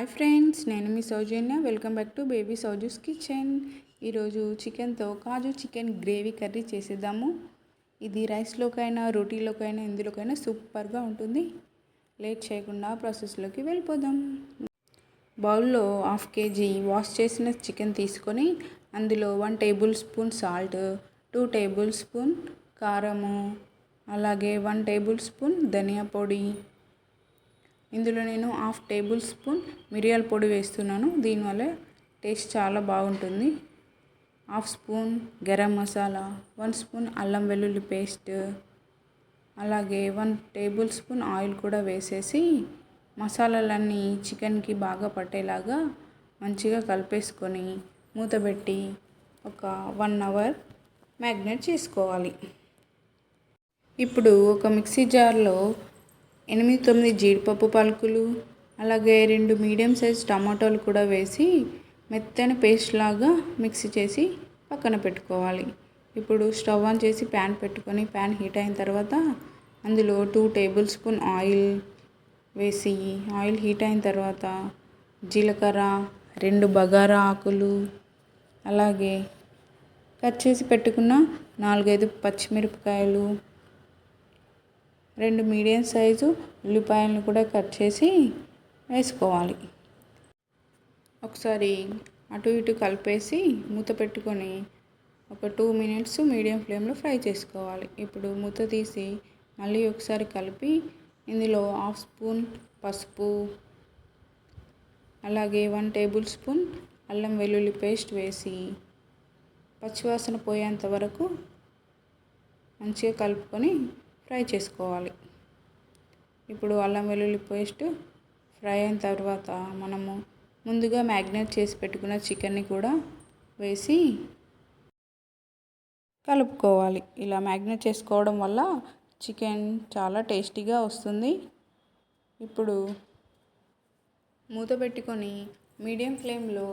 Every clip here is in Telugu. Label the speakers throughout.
Speaker 1: హాయ్ ఫ్రెండ్స్ నేను మీ Soujanya. Welcome back to baby Souju's kitchen ఈరోజు చికెన్తో కాజు చికెన్ గ్రేవీ కర్రీ చేసేద్దాము. ఇది రైస్లోకైనా రోటీలోకైనా ఇందులోకైనా సూపర్గా ఉంటుంది. లేట్ చేయకుండా ప్రాసెస్లోకి వెళ్ళిపోదాం. బౌల్లో హాఫ్ కేజీ వాష్ చేసిన చికెన్ తీసుకొని అందులో one tablespoon salt two tablespoon కారము అలాగే వన్ టేబుల్ స్పూన్ ధనియా పొడి ఇందులో నేను హాఫ్ టేబుల్ స్పూన్ మిరియాల పొడి వేస్తున్నాను. దీనివల్ల టేస్ట్ చాలా బాగుంటుంది. Half spoon garam masala one spoon అల్లం వెల్లుల్లి పేస్ట్ అలాగే వన్ టేబుల్ స్పూన్ ఆయిల్ కూడా వేసేసి మసాలాలన్నీ చికెన్కి బాగా పట్టేలాగా మంచిగా కలిపేసుకొని మూతబెట్టి ఒక వన్ అవర్ మ్యాగ్నేట్ చేసుకోవాలి. ఇప్పుడు ఒక మిక్సీ జార్లో ఎనిమిది తొమ్మిది జీడిపప్పు పలుకులు అలాగే రెండు మీడియం సైజ్ టమాటోలు కూడా వేసి మెత్తని పేస్ట్ లాగా మిక్సీ చేసి పక్కన పెట్టుకోవాలి. ఇప్పుడు స్టవ్ ఆన్ చేసి ప్యాన్ పెట్టుకొని ప్యాన్ హీట్ అయిన తర్వాత అందులో టూ టేబుల్ స్పూన్ ఆయిల్ వేసి ఆయిల్ హీట్ అయిన తర్వాత జీలకర్ర రెండు బగారా ఆకులు అలాగే కట్ చేసి పెట్టుకున్న నాలుగైదు పచ్చిమిరపకాయలు రెండు మీడియం సైజు ఉల్లిపాయలను కూడా కట్ చేసి వేసుకోవాలి. ఒకసారి అటు ఇటు కలిపేసి మూత పెట్టుకొని ఒక టూ మినిట్స్ మీడియం ఫ్లేమ్లో ఫ్రై చేసుకోవాలి. ఇప్పుడు మూత తీసి మళ్ళీ ఒకసారి కలిపి ఇందులో హాఫ్ స్పూన్ పసుపు అలాగే వన్ టేబుల్ స్పూన్ అల్లం వెల్లుల్లి పేస్ట్ వేసి పచ్చివాసన పోయేంత వరకు మంచిగా కలుపుకొని ఫ్రై చేసుకోవాలి. ఇప్పుడు అల్లం వెల్లుల్లి పేస్ట్ ఫ్రై అయిన తర్వాత మనము ముందుగా మ్యాగ్నేట్ చేసి పెట్టుకున్న చికెన్ని కూడా వేసి కలుపుకోవాలి. ఇలా మ్యాగ్నేట్ చేసుకోవడం వల్ల చికెన్ చాలా టేస్టీగా వస్తుంది. ఇప్పుడు మూత పెట్టుకొని మీడియం ఫ్లేమ్లో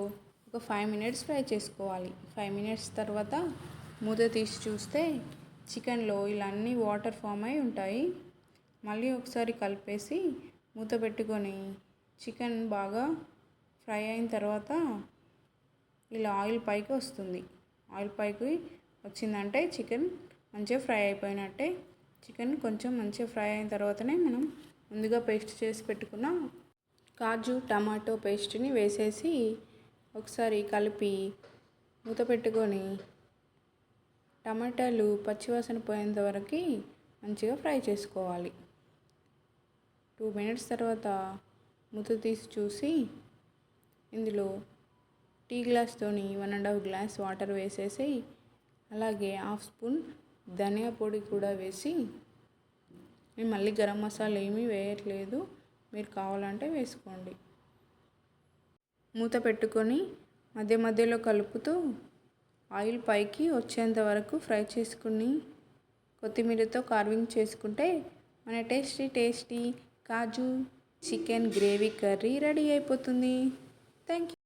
Speaker 1: ఒక ఫైవ్ మినిట్స్ ఫ్రై చేసుకోవాలి. ఫైవ్ మినిట్స్ తర్వాత మూత తీసి చూస్తే చికెన్లో ఇలా అన్నీ వాటర్ ఫామ్ అయి ఉంటాయి. మళ్ళీ ఒకసారి కలిపేసి మూత పెట్టుకొని చికెన్ బాగా ఫ్రై అయిన తర్వాత ఇలా ఆయిల్ పైకి వస్తుంది. ఆయిల్ పైకి వచ్చిందంటే చికెన్ మంచిగా ఫ్రై అయిపోయినట్టే. చికెన్ కొంచెం మంచిగా ఫ్రై అయిన తర్వాతనే మనం ముందుగా పేస్ట్ చేసి పెట్టుకున్న కాజు టమాటో పేస్ట్ని వేసేసి ఒకసారి కలిపి మూత పెట్టుకొని టమాటాలు పచ్చివాసన పోయేంత వరకు మంచిగా ఫ్రై చేసుకోవాలి. టూ మినిట్స్ తర్వాత మూత తీసి చూసి ఇందులో tea గ్లాస్తోని one and half glass water వేసేసి అలాగే హాఫ్ స్పూన్ ధనియా పొడి కూడా వేసి మేము మళ్ళీ గరం మసాలా ఏమీ వేయట్లేదు. మీరు కావాలంటే వేసుకోండి. మూత పెట్టుకొని మధ్య మధ్యలో కలుపుతూ ఆయిల్ పైకి వచ్చేంత వరకు ఫ్రై చేసుకుని కొత్తిమీరతో కార్వింగ్ చేసుకుంటే మన టేస్టీ టేస్టీ కాజు చికెన్ గ్రేవీ కర్రీ రెడీ అయిపోతుంది. Thank you